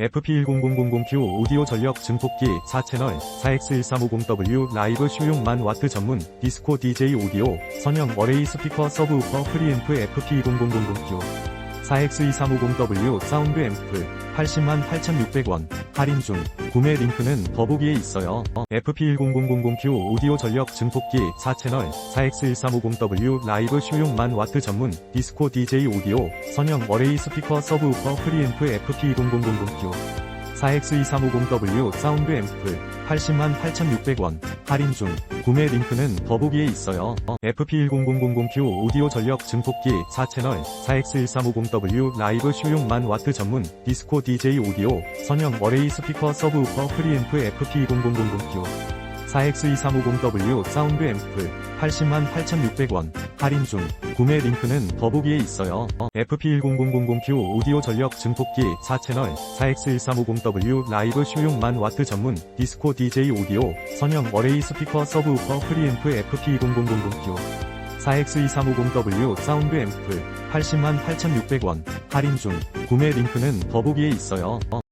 FP10000Q 오디오 전력 증폭기 4채널 4X1350W 라이브 쇼용 만 와트 전문 디스코 DJ 오디오 선형 어레이 스피커 서브우퍼 프리앰프 FP10000Q 4X2350W 사운드 앰프 80만 8,600원 할인 중 구매 링크는 더보기에 있어요. FP10000Q 오디오 전력 증폭기 4채널 4X1350W 라이브 쇼용 만 와트 전문 디스코 DJ 오디오 선형 어레이 스피커 서브우퍼 프리앰프 FP10000Q 4X2350W 사운드 앰프 80만 8,600원 할인 중 구매 링크는 더보기에 있어요. FP10000Q 오디오 전력 증폭기 4채널 4X1350W 라이브 쇼용 만 와트 전문 디스코 DJ 오디오 선형 어레이 스피커 서브우퍼 프리앰프 FP10000Q 4X2350W 사운드 앰프 80만 8,600원 할인 중 구매 링크는 더보기에 있어요. FP10000Q 오디오 전력 증폭기 4채널 4X1350W 라이브 쇼용 만 와트 전문 디스코 DJ 오디오 선형 어레이 스피커 서브우퍼 프리앰프 FP10000Q 4X2350W 사운드 앰프 80만 8,600원 할인 중 구매 링크는 더보기에 있어요.